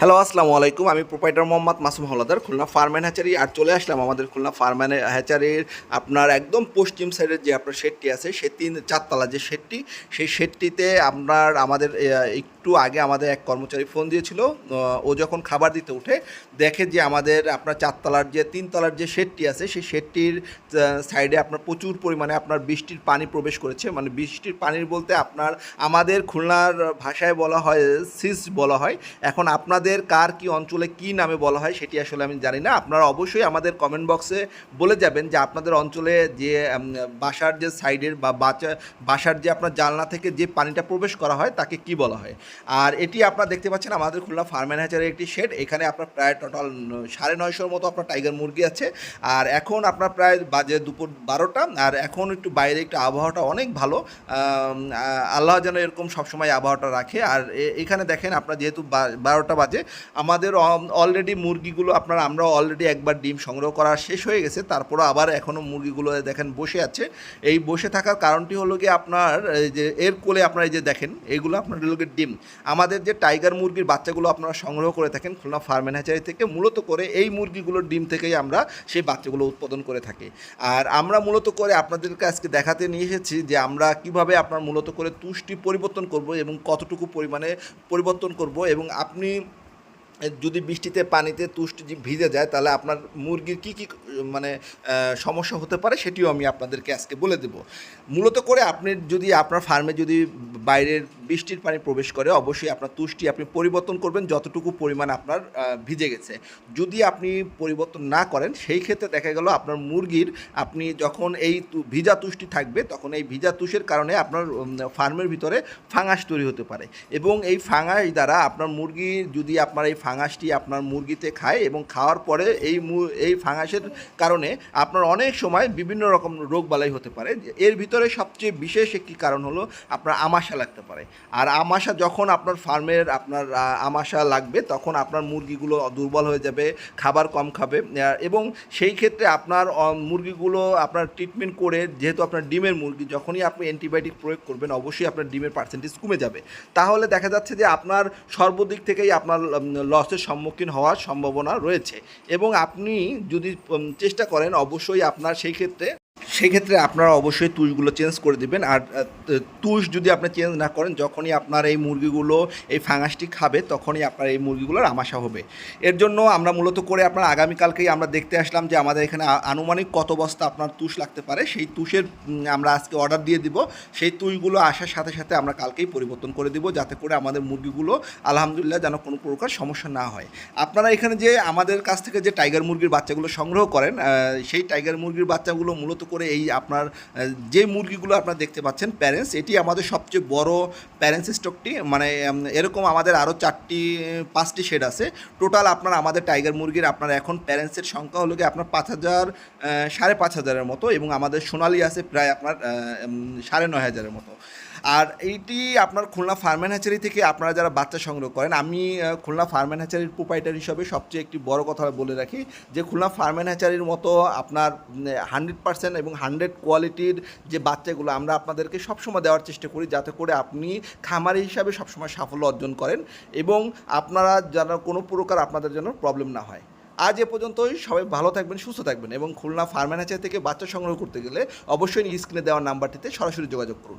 Hello আসসালামু আলাইকুম। আমি প্রোপাইটার মোহাম্মদ মাসুম হলাদার খুলনা ফার্মেন হ্যাচারি, আর চলে আসলাম আমাদের খুলনা ফার্মেন হ্যাচারির আপনার একদম পশ্চিম সাইডের যে আপনার শেডটি আছে, সে তিন চারতলা যে শেডটি, সেই শেডটিতে আপনার আমাদের একটু আগে আমাদের এক কর্মচারী ফোন দিয়েছিল ও যখন খাবার দিতে উঠে, দেখে যে আমাদের আপনার চারতলার যে, তিনতলার যে শেডটি আছে, সেই শেডটির সাইডে আপনার প্রচুর পরিমাণে আপনার বৃষ্টির পানি প্রবেশ করেছে। মানে বৃষ্টির পানির বলতে আপনার, আমাদের খুলনার ভাষায় বলা হয়, সিস বলা হয়। এখন আপনাদের কার কি অঞ্চলে কি নামে বলা হয় সেটি আসলে আমি জানি না। আপনারা অবশ্যই আমাদের কমেন্ট বক্সে বলে যাবেন যে আপনাদের অঞ্চলে যে বাসার যে সাইডের বা বাচ্চা বাসার যে আপনার জানলা থেকে যে পানিটা প্রবেশ করা হয় তাকে কি বলা হয়। আর এটি আপনারা দেখতে পাচ্ছেন আমাদের খুলনা ফার্মেন হ্যাচারের একটি শেড এখানে আপনার প্রায় টোটাল সাড়ে নয়শোর মতো আপনার টাইগার মুরগি আছে। আর এখন আপনার প্রায় বাজে দুপুর বারোটা, আর এখন একটু বাইরে একটু আবহাওয়াটা অনেক ভালো। আল্লাহ যেন এরকম সবসময় আবহাওয়াটা রাখে। আর এখানে দেখেন আপনার যেহেতু বারোটা বাজে আমাদের অলরেডি মুরগিগুলো আপনার, আমরা অলরেডি একবার ডিম সংগ্রহ করা শেষ হয়ে গেছে তারপরও আবার এখনও মুরগিগুলো দেখেন বসে আছে। এই বসে থাকার কারণটি হলো কি আপনার যে এর কোলে আপনারা এই যে দেখেন, এগুলো আপনার গিয়ে ডিম। আমাদের যে টাইগার মুরগির বাচ্চাগুলো আপনারা সংগ্রহ করে থাকেন খুলনা ফার্মেন হ্যাচারি থেকে, মূলত করে এই মুরগিগুলোর ডিম থেকেই আমরা সেই বাচ্চাগুলো উৎপাদন করে থাকি। আর আমরা মূলত করে আপনাদেরকে আজকে দেখাতে নিয়ে এসেছি যে আমরা কীভাবে আপনার মূলত করে তুষ্টি পরিবর্তন করব এবং কতটুকু পরিমাণে পরিবর্তন করব এবং আপনি যদি বৃষ্টিতে পানিতে তুষ্ট ভিজে যায়, তাহলে আপনার মুরগির কি কি মানে সমস্যা হতে পারে সেটিও আমি আপনাদেরকে আজকে বলে দেব। মূলত করে আপনি যদি আপনার ফার্মে যদি বাইরের বৃষ্টির পানি প্রবেশ করে, অবশ্যই আপনার তুষ্টি আপনি পরিবর্তন করবেন যতটুকু পরিমাণ আপনার ভিজে গেছে। যদি আপনি পরিবর্তন না করেন, সেই ক্ষেত্রে দেখা গেল আপনার মুরগির আপনি যখন এই ভিজা তুষ্টি থাকবে, তখন এই ভিজা তুষের কারণে আপনার ফার্মের ভিতরে ফাঙ্গাস তৈরি হতে পারে। এবং এই ফাঙ্গাস দ্বারা আপনার মুরগি যদি আপনার এই ফাঙ্গাসটি আপনার মুরগিতে খায় এবং খাওয়ার পরে এই এই ফাঙ্গাসের কারণে আপনার অনেক সময় বিভিন্ন রকম রোগ বালাই হতে পারে। এর ভিতরে সবচেয়ে বিশেষ একটি কারণ হলো আপনার আমাশা লাগতে পারে। আর আমাশা যখন আপনার ফার্মের আপনার আমাশা লাগবে তখন আপনার মুরগিগুলো দুর্বল হয়ে যাবে, খাবার কম খাবে। এবং সেই ক্ষেত্রে আপনার মুরগিগুলো আপনার ট্রিটমেন্ট করে, যেহেতু আপনার ডিমের মুরগি, যখনই আপনি অ্যান্টিবায়োটিক প্রয়োগ করবেন, অবশ্যই আপনার ডিমের পার্সেন্টেজ কমে যাবে। তাহলে দেখা যাচ্ছে যে আপনার সর্বদিক থেকেই আপনার লসের সম্মুখীন হওয়ার সম্ভাবনা রয়েছে। এবং আপনি যদি চেষ্টা করেন অবশ্যই আপনার সেই ক্ষেত্রে সেই ক্ষেত্রে আপনারা অবশ্যই তুষগুলো চেঞ্জ করে দিবেন। আর তুষ যদি আপনি চেঞ্জ না করেন, যখনই আপনার এই মুরগিগুলো, এই ফাঙাসটি খাবে, তখনই আপনার এই মুরগিগুলোর আমাশা হবে। এর জন্য আমরা মূলত করে আপনার আগামীকালকেই আমরা দেখতে আসলাম যে আমাদের এখানে আনুমানিক কত বস্তা আপনার তুষ লাগতে পারে। সেই তুষের আমরা আজকে অর্ডার দিয়ে দিব। সেই তুষগুলো আসার সাথে সাথে আমরা কালকেই পরিবর্তন করে দিব, যাতে করে আমাদের মুরগিগুলো আলহামদুলিল্লাহ যেন কোনো প্রকার সমস্যা না হয়। আপনারা এখানে যে আমাদের কাছ থেকে যে টাইগার মুরগির বাচ্চাগুলো সংগ্রহ করেন সেই টাইগার মুরগির বাচ্চাগুলো মূলত করে এই আপনার যে মুরগিগুলো আপনারা দেখতে পাচ্ছেন প্যারেন্টস এটি আমাদের সবচেয়ে বড় প্যারেন্টস স্টকটি মানে এরকম আমাদের আরও চারটি, পাঁচটি শেড আছে। টোটাল আপনার আমাদের টাইগার মুরগির আপনার এখন প্যারেন্টসের সংখ্যা হলো গিয়ে আপনার পাঁচ হাজার সাড়ে পাঁচ হাজারের মতো এবং আমাদের সোনালি আছে প্রায় আপনার সাড়ে নয় হাজারের মতো। আর এইটি আপনার খুলনা ফার্মেন হ্যাচারি থেকে আপনারা যারা বাচ্চা সংগ্রহ করেন, আমি খুলনা ফার্মেন হ্যাচারির প্রোপাইটার হিসাবে সবচেয়ে একটি বড় কথা বলে রাখি যে, খুলনা ফার্মেন হ্যাচারির মতো আপনার হান্ড্রেড পার্সেন্ট এবং হান্ড্রেড কোয়ালিটির যে বাচ্চাগুলো আমরা আপনাদেরকে সবসময় দেওয়ার চেষ্টা করি, যাতে করে আপনি খামারি হিসাবে সবসময় সাফল্য অর্জন করেন এবং আপনারা যেন কোনো প্রকার আপনাদের জন্য প্রবলেম না হয়। আজ এ পর্যন্তই, সবাই ভালো থাকবেন, সুস্থ থাকবেন এবং খুলনা ফার্মেনাচার থেকে বাচ্চা সংগ্রহ করতে গেলে অবশ্যই স্ক্রিনে দেওয়া নাম্বারটিতে সরাসরি যোগাযোগ করুন।